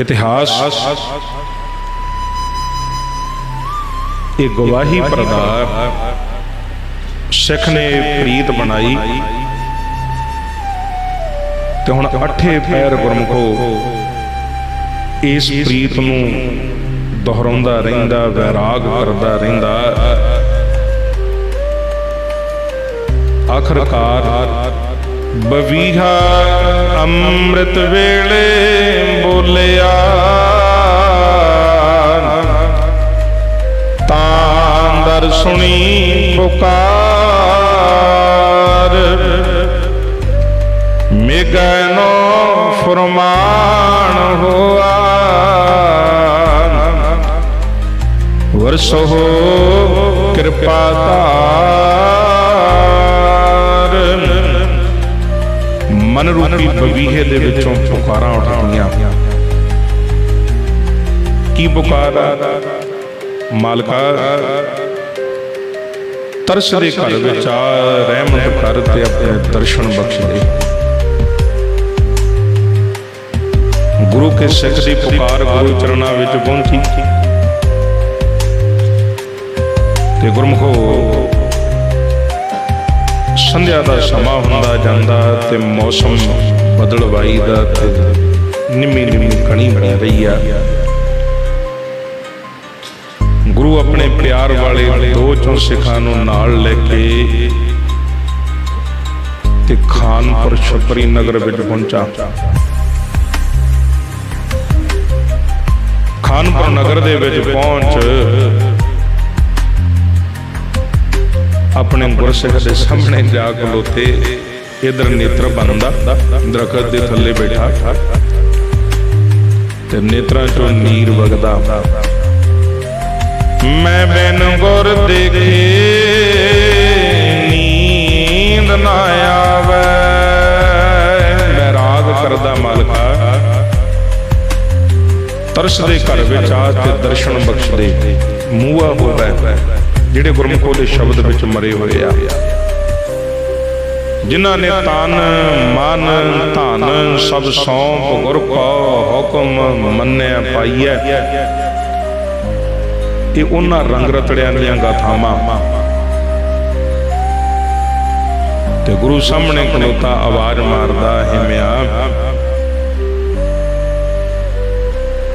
ਇਤਿਹਾਸ। ਇਹ ਗਵਾਹੀ ਪ੍ਰਦਾ ਸਿੱਖ ਨੇ ਪ੍ਰੀਤ ਬਣਾਈ। ਤੇ ਹੁਣ ਅੱਠੇ ਪੈਰ ਗੁਰਮਖੋ ਇਸ ਪ੍ਰੀਤ ਨੂੰ ਦੁਹਰਾਉਂਦਾ ਰਹਿੰਦਾ ਵੈਰਾਗ ਕਰਦਾ ਰਹਿੰਦਾ। ਆਖਰਕਾਰ ਬਵੀਹਾ ਅੰਮ੍ਰਿਤ ਵੇਲੇ ਬੋਲਿਆ। ਤਾਂ ਦਰ ਸੁਣੀ ਪੁਕਾਰ। ਮੇਗਨੋ ਫਰਮਾਨ ਹੋਆ। ਵਰਸੋ ਕਿਰਪਾ ਧਾਰ। ਮਨ ਰੂਪੀ ਬਵੀਹੇ ਦੇ ਵਿੱਚੋਂ ਪੁਕਾਰਾਂ ਉੱਠਦੀਆਂ। ਕੀ ਪੁਕਾਰ? ਮਾਲਕਾ। ਤਰਸ ਦੇ ਘਰ ਵਿੱਚ ਆ ਰਹਿਮਤ ਕਰ ਤੇ ਆਪਣੇ ਦਰਸ਼ਨ ਬਖਸ਼। ਦੇ ਗੁਰੂ ਕੇ ਸਿੱਖ ਦੀ ਪੁਕਾਰ ਗੁਰੂ ਚਰਨਾਂ ਵਿੱਚ ਪਹੁੰਚੀ। ਤੇ ਗੁਰਮਖੋ ਸੰਧਿਆ ਦਾ ਸਮਾਂ ਹੁੰਦਾ ਜਾਂਦਾ ਤੇ ਮੌਸਮ ਬਦਲਵਾਈ ਦਾ ਤੇ ਨਿੰਮੀ ਨਿੰਮੀ ਕਣੀ ਬਣੀ ਰਹੀ ਆ। ਗੁਰੂ ਆਪਣੇ ਪਿਆਰ ਵਾਲੇ ਦੋ ਚੋਂ ਸਿੱਖਾਂ ਨੂੰ ਨਾਲ ਲੈ ਕੇ ਤੇ ਖਾਨਪੁਰ ਛਪਰੀ ਨਗਰ ਵਿੱਚ ਪਹੁੰਚਾ। ਖਾਨਪੁਰ ਨਗਰ ਦੇ ਵਿੱਚ ਪਹੁੰਚ ਆਪਣੇ ਗੁਰਸਿੱਖ ਦੇ ਸਾਹਮਣੇ ਜਾ ਖਲੋਤੇ ਇਧਰ ਨੇਤਰ ਬੰਦਾ ਦਰਖਤ ਦੇ ਥੱਲੇ ਬੈਠਾ। ਤੇ ਨੇਤਰਾਂ ਚੋਂ ਨੀਰ ਵਗਦਾ। ਮੈਂ ਬਿਨ ਗੁਰ ਦੇਖੇ ਨੀਂਦ ਨਾ ਆਵੇ। ਮੈਂ ਰਾਗ ਕਰਦਾ ਮਾਲਕਾ। ਤਰਸ ਦੇ ਘਰ ਵਿੱਚ ਆ ਤੇ ਦਰਸ਼ਨ ਬਖਸ਼ ਦੇ ਮੂਆ ਹੋਵੇ ਜਿਹੜੇ ਗੁਰਮੁਖੋ ਦੇ ਸ਼ਬਦ ਵਿੱਚ ਮਰੇ ਹੋਏ ਆ। ਜਿਨ੍ਹਾਂ ਨੇ ਤਨ, ਮਨ, ਧਨ ਸਭ ਸੌਂਪ ਗੁਰ ਕੋ ਹੁਕਮ ਮੰਨਿਆ ਪਾਈਐ। ਇਹ ਉਹਨਾਂ ਰੰਗ ਰਤੜਿਆਂ ਦੀਆਂ ਗਾਥਾਵਾਂ। ਤੇ ਗੁਰੂ ਸਾਹਮਣੇ ਖਲੋਤਾ ਆਵਾਜ਼ ਮਾਰਦਾ ਹਿਮਿਆ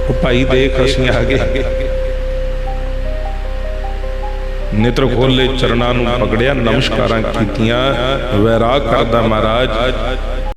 ਉਹ ਭਾਈ ਦੇਖ ਅਸੀਂ ਆ ਗਏ। ਨੇਤਰ ਖੋਲੇ ਚਰਨਾਂ ਨੂੰ ਪਕੜਿਆ ਨਮਸਕਾਰਾਂ ਕੀਤੀਆਂ। ਵੈਰਾਗ ਕਰਦਾ ਮਹਾਰਾਜ